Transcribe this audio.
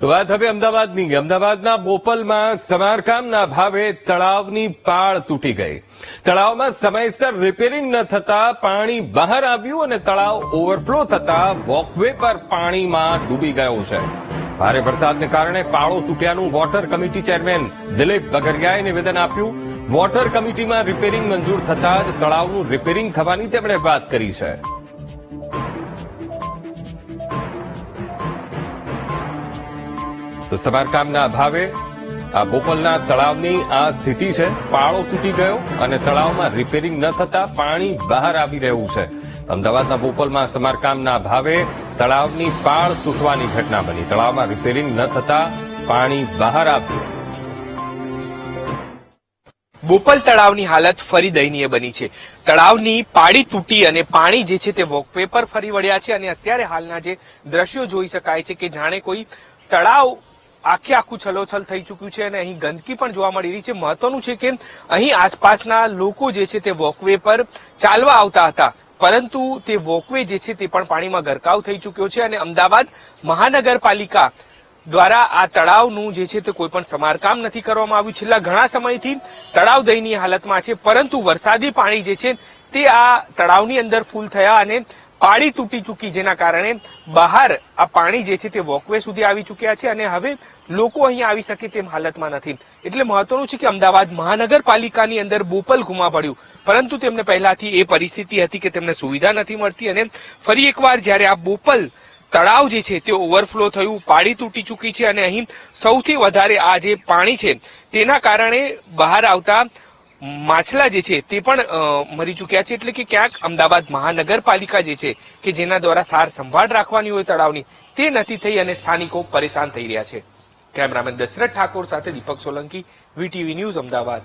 તો વાત હવે અમદાવાદની અમદાવાદના બોપલમાં સમારકામના ભાવે તળાવની પાળ તૂટી ગઈ. તળાવમાં સમયસર રિપેરિંગ ન થતા પાણી બહાર આવ્યું અને તળાવ ઓવરફ્લો થતા વોકવે પર પાણીમાં ડૂબી ગયો છે. ભારે વરસાદને કારણે પાળો તૂટ્યાનું વોટર કમિટી ચેરમેન દિલીપ બગરિયાએ નિવેદન આપ્યું. વોટર કમિટીમાં રિપેરિંગ મંજૂર થતા જ તળાવનું રિપેરિંગ થવાની તેમણે વાત કરી છે. તો સમારકામના અભાવે આ બોપલના તળાવની આ સ્થિતિ છે, પાળો તૂટી ગયો અને તળાવમાં રિપેરિંગ ન થતા પાણી બહાર આવી રહ્યું છે. અમદાવાદના બોપલમાં સમારકામના અભાવે તળાવની પાળ તૂટવાની ઘટના બની. તળાવમાં રિપેરિંગ ન થતા પાણી બહાર આવ્યું. બોપલ તળાવની હાલત ફરી દયનીય બની છે. તળાવની પાળી તૂટી અને પાણી જે છે તે વોકવે પર ફરી વળ્યા છે અને અત્યારે હાલના જે દ્રશ્યો જોઈ શકાય છે કે જાણે કોઈ તળાવ આખે આખું છલોછલ થઈ ચૂક્યું છે અને અહીં ગંદકી પણ જોવા મળી રહી છે. મહત્વનું છે કે અહીં આસપાસના લોકો જે છે તે વોકવે પર ચાલવા આવતા હતા. પરંતુ તે વોકવે જે છે તે પણ પાણીમાં ગરકાવ થઈ ચૂક્યો છે અને અમદાવાદ મહાનગરપાલિકા દ્વારા આ તળાવનું જે છે તે કોઈ પણ સમારકામ નથી કરવામાં આવ્યું. છેલ્લા ઘણા સમયથી તળાવ દયનીય હાલતમાં છે, પરંતુ વરસાદી પાણી જે છે તે આ તળાવની અંદર ફૂલ થયા અને પાળી તૂટી ચૂકી જેના કારણે બહાર આ પાણી જે છે તે વોકવે સુધી આવી ચૂક્યા છે અને હવે લોકો અહીં આવી શકે તેમ હાલતમાં નથી. એટલે મહત્વનું છે કે અમદાવાદ મહાનગરપાલિકાની અંદર બોપલ ગુમા પડ્યું પરંતુ તેમને પહેલાથી એ પરિસ્થિતિ હતી કે તેમને સુવિધા નથી મળતી અને ફરી એકવાર જ્યારે આ બોપલ તળાવ જે છે તે ઓવરફ્લો થયું, પાળી તૂટી ચૂકી છે અને અહીં સૌથી વધારે આ જે પાણી છે તેના કારણે બહાર આવતા માછલા જે છે તે પણ મરી ચૂક્યા છે એટલે કે ક્યાંક અમદાવાદ મહાનગરપાલિકા જે છે કે જેના દ્વારા સાર સંભાળ રાખવાની હોય તળાવની, તે નથી થઈ અને સ્થાનિકો પરેશાન થઈ રહ્યા છે. કેમેરામેન દશરથ ઠાકોર સાથે દીપક સોલંકી, વીટીવી ન્યૂઝ અમદાવાદ.